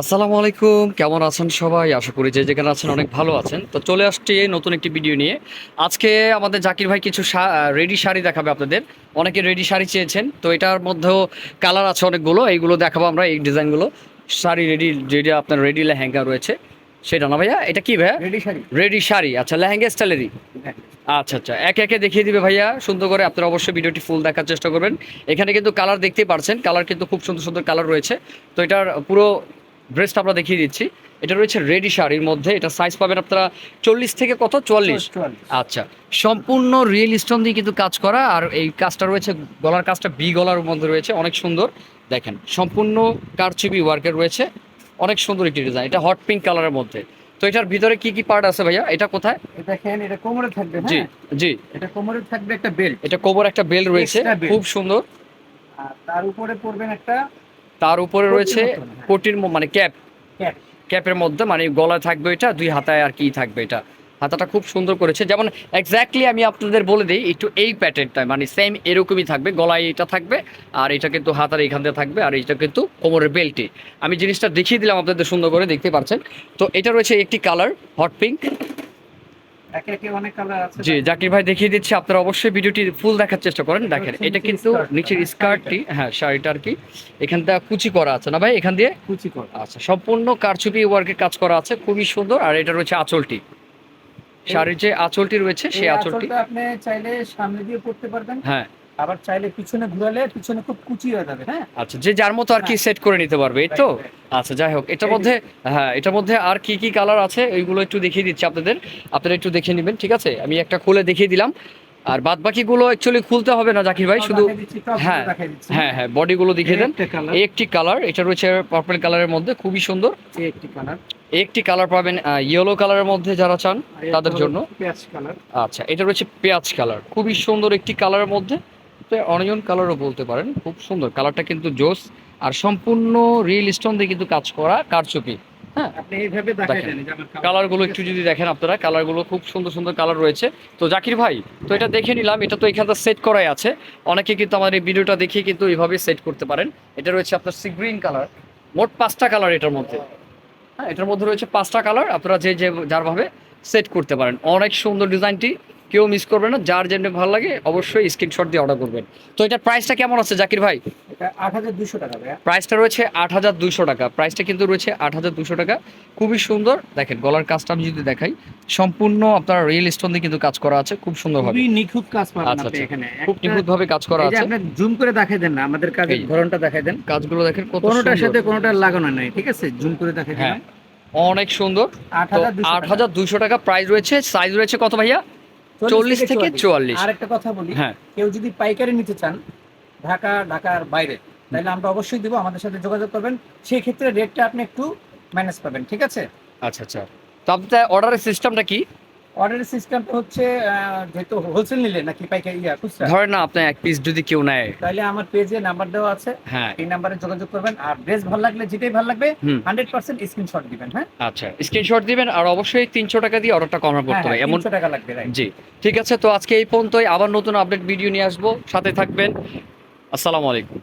আসসালামু আলাইকুম কেমন আছেন সবাই? আশা করি যে যেখানে আছেন অনেক ভালো আছেন। তো চলে আসছি নতুন একটি ভিডিও নিয়ে। আজকে আমাদের জাকির ভাই কিছু রেডি শাড়ি দেখাবে আপনাদের। অনেকে রেডি শাড়ি চেয়েছেন তো এটার মধ্যেও কালার আছে অনেকগুলো। এইগুলো দেখাবো আমরা এই ডিজাইনগুলো। শাড়ি রেডি যেটা আপনার রেডি লেহেঙ্গা রয়েছে। সেটা না ভাইয়া? এটা কি ভাইয়া? রেডি শাড়ি। রেডি শাড়ি। আচ্ছা লেহেঙ্গা স্টাইলেরই? আচ্ছা আচ্ছা। একে একে দেখিয়ে দিবে ভাইয়া সুন্দর করে। আপনারা অবশ্যই ভিডিওটি ফুল দেখার চেষ্টা করবেন। এখানে কিন্তু কালার দেখতেই পারছেন। কালার কিন্তু খুব সুন্দর সুন্দর কালার রয়েছে। তো এটার পুরো ড্রেসটা আমরা দেখিয়ে দিচ্ছি। এটা রয়েছে রেডি শাড়ির মধ্যে। এটা সাইজ পাবেন আপনারা চল্লিশ থেকে কত? চুয়াল্লিশ আচ্ছা। সম্পূর্ণ রিয়েল স্টোন দিয়ে কিন্তু কাজ করা। আর এই কাজটা রয়েছে গলার কাজটা বি গলার মধ্যে রয়েছে। অনেক সুন্দর। দেখেন সম্পূর্ণ কারচুপি ওয়ার্কের রয়েছে। অনেক সুন্দর একটি ডিজাইন এটা হট পিঙ্ক কালারের মধ্যে। তো এটার ভিতরে কি কি পার্ট আছে ভাইয়া? এটা কোথায়? দেখেন এটা কোমরে থাকবে জি হ্যাঁ? জি। এটা কোমরে থাকবে একটা বেল্ট এটা কোবর একটা বেল রয়েছে। খুব সুন্দর। আর তার উপরে পড়বেন একটা তার উপরে রয়েছে হ্যাঁ। কোটির মানে ক্যাপ। ক্যাপ। ক্যাপের মধ্যে মানে গলায় থাকবে এটা দুই হাতায় আর কি থাকবে এটা। হাতাটা খুব সুন্দর করেছে। যেমন এক্স্যাক্টলি আমি আপনাদের বলে দিই একটু এই প্যাটার্নটা মানে সেম এরকমই থাকবে গলায় এটা থাকবে আর এটা কিন্তু হাতার এখান দিয়ে থাকবে আর এটা কিন্তু কোমরের বেল্টে। আমি জিনিসটা দেখিয়ে দিলাম আপনাদের সুন্দর করে দেখতে পাচ্ছেন। তো এটা রয়েছে একটি কালার হট পিঙ্ক একে একে অনেক কালার আছে জি জাকির ভাই দেখিয়ে দিচ্ছি আপনারা অবশ্যই ভিডিওটি ফুল দেখার চেষ্টা করেন। দেখেন এটা কিন্তু নিচের স্কার্টটি হ্যাঁ শাড়িটা আর কি। এখানটা কুচি করা আছে না ভাই? এখান দিয়ে? কুচি করা। আচ্ছা সম্পূর্ণ কারচুপি ওয়ার্কের কাজ করা আছে খুবই সুন্দর। আর এটা রয়েছে আঁচলটি। শাড়ির যে আঁচলটি রয়েছে সেই আঁচলটি আপনি চাইলে সামনে দিয়ে পড়তে পারবেন। হ্যাঁ। আবার চাইলে পিছনে ঘুরালে পিছনে খুব কুচি হয়ে যাবে হ্যাঁ? আচ্ছা যে যার মতো আর কি সেট করে নিতে পারবে এই তো? আচ্ছা যাই হোক এটার মধ্যে হ্যাঁ এটার মধ্যে আর কি কি কালার আছে? ওইগুলো একটু দেখিয়ে দিচ্ছি আপনাদের। আপনারা একটু দেখে নেবেন ঠিক আছে? আমি একটা খুলে দেখিয়ে দিলাম। আর বাদ বাকিগুলো অ্যাকচুয়ালি খুলতে হবে না জাকির ভাই শুধু টপগুলো হ্যাঁ হ্যাঁ হ্যাঁ বডিগুলো দেখিয়ে দেন। এই একটা কালার এটা রয়েছে পার্পল কালারের মধ্যে খুবই সুন্দর। একটি কালার একটি কালার পাবেন ইয়েলো কালারের মধ্যে যারা চান তাদের জন্য। আচ্ছা এটা রয়েছে পেঁয়াজ কালার খুবই সুন্দর একটি কালারের মধ্যে। তো অনিয়ন কালারও বলতে পারেন। খুব সুন্দর। কালারটা কিন্তু জোস। আর সম্পূর্ণ রিয়েল স্টোন দিয়ে কিন্তু কাজ করা কারচুপি। হ্যাঁ? আপনি এইভাবে দেখেন। কালারগুলো একটু যদি দেখেন আপনারা কালারগুলো খুব সুন্দর সুন্দর কালার রয়েছে। তো জাকির ভাই তো এটা দেখে নিলাম এটা তো এখানটা সেট করাই আছে। অনেকে কিন্তু আমার এই ভিডিওটা দেখে কিন্তু এইভাবে সেট করতে পারেন। এটা রয়েছে আপনার সি গ্রিন কালার। মোট পাঁচটা কালার এটার মধ্যে। হ্যাঁ এটার মধ্যে রয়েছে পাঁচটা কালার। আপনারা যে যে যারভাবে সেট করতে পারেন। অনেক সুন্দর ডিজাইনটি কেউ মিস করবে না যার যেটা ভালো লাগে অবশ্যই স্ক্রিনশট দিয়ে অর্ডার করবেন। তো এটার প্রাইসটা কেমন আছে জাকির ভাই? এটা আট হাজার দুশো টাকা প্রাইসটা রয়েছে আট হাজার দুশো টাকা। প্রাইসটা কিন্তু রয়েছে আট হাজার দুশো টাকা। খুবই সুন্দর। দেখেন গলার কাজটা আমি যদি দেখাই সম্পূর্ণ আপনার রিয়েল স্টোন দিয়ে কিন্তু কাজ করা আছে খুব সুন্দর ভাবে। নিখুঁত কাজ পাবেন আচ্ছা, আপনি আচ্ছা। এখানে। খুব নিখুঁত ভাবে কাজ করা আছে। আপনি জুম করে দেখাই দেন না আমাদের কাজের এই। ধরনটা দেখাই দেন। কাজগুলো দেখেন কত কোনোটার সাথে কোনোটা লাগানো নাই ঠিক আছে? জুম করে দেখাই হ্যাঁ দিলাম অনেক সুন্দর। আট হাজার আট হাজার দুইশো টাকা প্রাইস রয়েছে। সাইজ রয়েছে কত ভাইয়া? চল্লিশ থেকে চুয়াল্লিশ। আর একটা কথা বলি হ্যাঁ। কেউ যদি পাইকারি নিতে চান ঢাকা ঢাকার বাইরে তাহলে আমরা অবশ্যই দিব আমাদের সাথে যোগাযোগ করবেন। সেই ক্ষেত্রে রেটটা আপনি একটু ম্যানেজ পাবেন ঠিক আছে? আচ্ছা আচ্ছা। তো আপনার অর্ডারের সিস্টেমটা কি? অর্ডারের সিস্টেমটা হচ্ছে যেহেতু হোলসেল নিলে নাকি পাইকারি ইয়া খুচরা? ধরেন না আপনার এক পিস যদি কেউ নেয়। তাহলে আমার পেজে নাম্বার দেওয়া আছে। হ্যাঁ। এই নাম্বারে যোগাযোগ করবেন। আর ড্রেস ভালো লাগলে যেটাই ভালো লাগবে হুম। হান্ড্রেড পার্সেন্ট স্ক্রিনশট দিবেন হ্যাঁ? আচ্ছা স্ক্রিনশট দিবেন আর অবশ্যই তিনশো টাকা দিয়ে অর্ডারটা কনফার্ম করতে হবে। এমন 300 টাকা লাগবে জি। ঠিক আছে তো আজকে এই পর্যন্তই। আবার নতুন আপডেট ভিডিও নিয়ে আসব। সাথে থাকবেন। আসসালামু আলাইকুম।